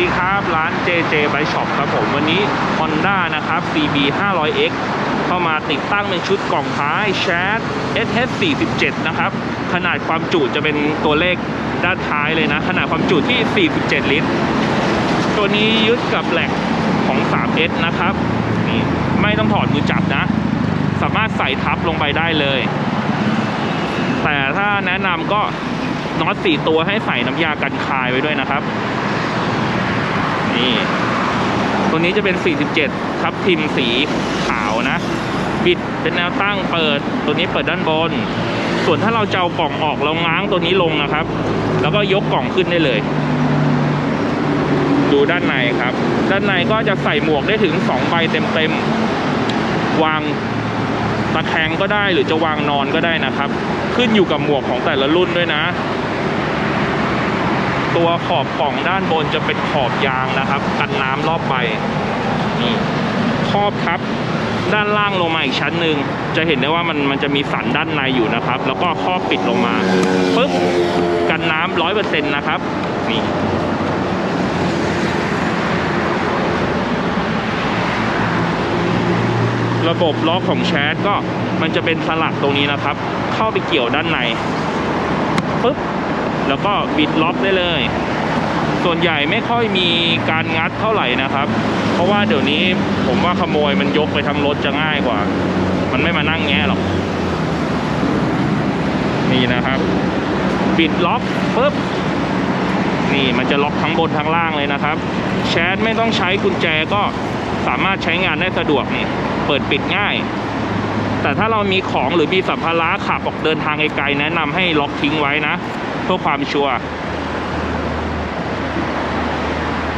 ดีครับร้าน JJ Bike Shop ครับผมวันนี้ Honda นะครับ CB 500X เข้ามาติดตั้งเป็นชุดกล่องท้าย Chat SS 47นะครับ ขนาดความจุจะเป็นตัวเลขด้านท้ายเลยนะ ขนาดความจุที่ 47 ลิตร ตัวนี้ยึดกับแหลกของ 3S นะครับนี่ไม่ต้องถอดมือจับนะ สามารถใส่ทับลงไปได้เลย แต่ถ้าแนะนำก็น็อตสี่ตัวให้ใส่น้ำยากันคายไว้ด้วยนะครับ นี่ ตัวนี้จะเป็น 47 ทับทิมสีขาวนะ บิดเป็นแนวตั้งเปิด ตัวนี้เปิดด้านบน ส่วนถ้าเราจะเอากล่องออกเราง้างตัวนี้ลงนะครับ แล้วก็ยกกล่องขึ้นได้เลย ดูด้านในครับ ด้านในก็จะใส่หมวกได้ถึง 2 ใบเต็มๆ วางตะแคงก็ได้หรือจะวางนอนก็ได้นะครับ ขึ้นอยู่กับหมวกของแต่ละรุ่นด้วยนะ ตัวขอบกล่องด้านบนจะเป็นขอบยางนะครับ กันน้ำรอบใบนี่ครอบทับ ด้านล่างลงมาอีกชั้นหนึ่งจะเห็นได้ว่ามันมันจะมีสันด้านในอยู่นะครับ แล้วก็ครอบปิดลงมาปุ๊บกันน้ำร้อยเปอร์เซ็นต์นะครับนี่ระบบล็อกของแชทก็มันจะเป็นสลักตรงนี้นะครับ เข้าไปเกี่ยวด้านในปุ๊บ แล้วก็บิดล็อกได้เลย ส่วนใหญ่ไม่ค่อยมีการงัดเท่าไหร่นะครับ เพราะว่าเดี๋ยวนี้ผมว่าขโมยมันยกไปทั้งรถจะง่ายกว่า มันไม่มานั่งแงะหรอก นี่นะครับ บิดล็อกปุ๊บนี่มันจะล็อกทั้งบนทั้งล่างเลยนะครับแชทไม่ต้องใช้กุญแจก็สามารถใช้งานได้สะดวกนี่เปิดปิดง่าย แต่ถ้าเรามีของหรือมีสัมภาระขับออกเดินทางไกลๆแนะนำให้ล็อกทิ้งไว้นะ เพื่อความชัวร์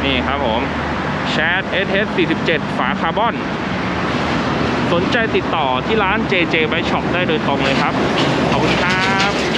นี่ครับผมแชท SS 47 ฝาคาร์บอน สนใจติดต่อที่ร้าน JJ Bike Shop ได้โดยตรงเลยครับ ขอบคุณครับ